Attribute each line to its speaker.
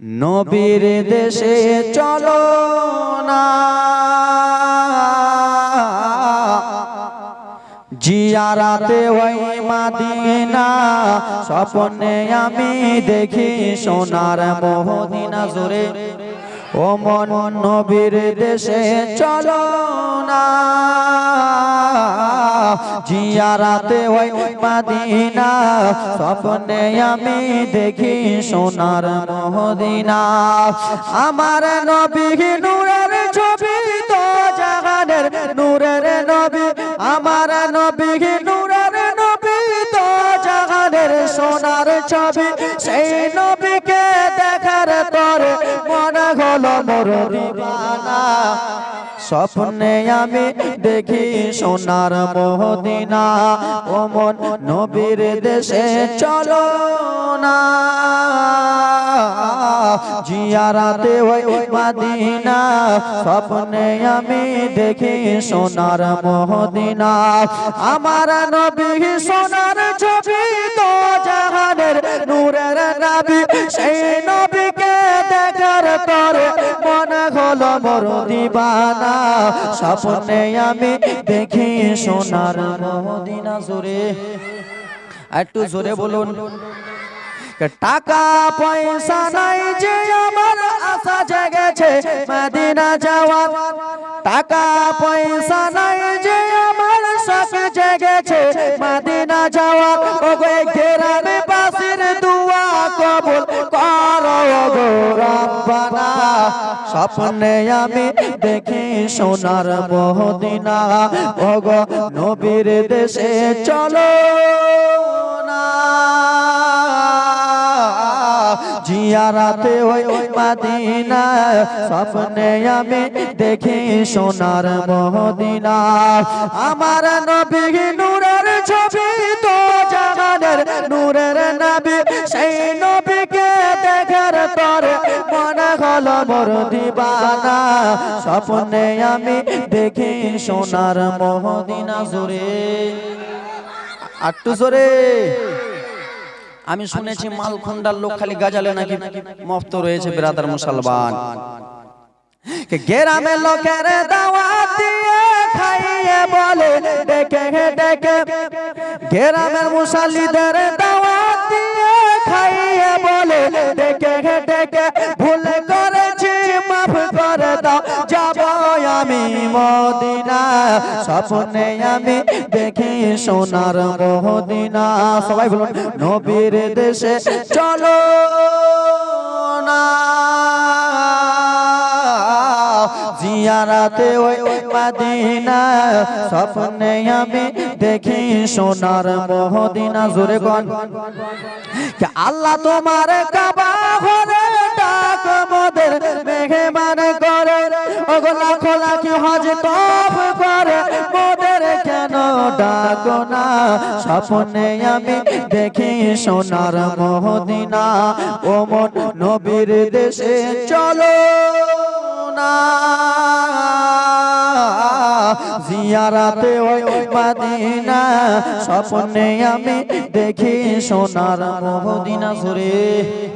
Speaker 1: নবীর দেশে চলো না। জিয়ারাতে ওই মাদিনা স্বপ্নে আমি দেখি সোনার মোহদিনা জোরে। ও মন নবীর দেশে চলো না। জিয়ারাতে ওই মাদিনা, স্বপ্নে আমি দেখি সোনার মোহদিনা। আমার নবী নূরের ছবি তো জাগানের নূরের নবী। আমার নবী নূরের নবী তো জাগানের সোনার ছবি। সেই নবীকে দেখার তোর মনে হলো মোর দিবানা। স্বপ্নে আমি দেখি সোনার মোহদিনা। ও মন নবীর দেশে চলো না। জিয়ারাতে ওই মাদিনা। স্বপ্নে আমি দেখি সোনার মোহদিনা। আমার নবী সোনার ছবি তো জাহানের নূরের নবী। সেই হলো মোর দিবানা স্বপ্নে আমি দেখি সোনার মোহদিনা জোরে একটু জোরে বলুন। টাকা পয়সা নাই যে আমার আশা জেগেছে মদিনা যাওয়ার। টাকা পয়সা নাই যে আমার শখ জেগেছে মদিনা যাওয়ার। ও গো গ্রামে বাসির দুয়া কবুল করো গো রব্বানা। স্বপ্নে আমি দেখি সোনার মদিনা ও গো নবীর দেশে চলো জিয়ারাতে ওই মাদিনা। স্বপ্নে আমি দেখি সোনার মহদিনা আমার নবী নূরের ছবি তো জাগানের নূরের নবী, সেই মোর দিবানা। স্বপ্নে আমি দেখি সোনার মহদিনা জোরে। আটটু জোরে। আমি শুনেছি মালখন্ডার লোক খালি গাজালে নাকি মফত রয়েছে বিরাদার মুসলমান। গেরামে লোকের দাওয়াত দিয়ে খাইয়ে বলে, ডেকে ডেকে। গেরামের মুসাল্লিদের দাওয়াত দিয়ে খাইয়ে বলে, ডেকে ডেকে। ভুল আমি মদিনা, স্বপ্নে আমি দেখি সোনার মদিনা। সবাই বলুন, নবীর দেশে চলো না। জিয়ারাতে ওই মাদিনা, স্বপ্নে আমি দেখি সোনার মহদিনা জোরে গন আল্লাহ তোমার কাবা ঘরে ডাক মোদের মেহমান করে। ওগো লাখো লাখি হজ তফ করে। মোদের কেন ডাকো না? স্বপ্নে আমি দেখি সোনার মহদিনা। ও মন নবীর দেশে চলো না। জিয়ারাতে ওই মাদিনা। স্বপ্নে আমি দেখি সোনার মহদিনা। জোরে।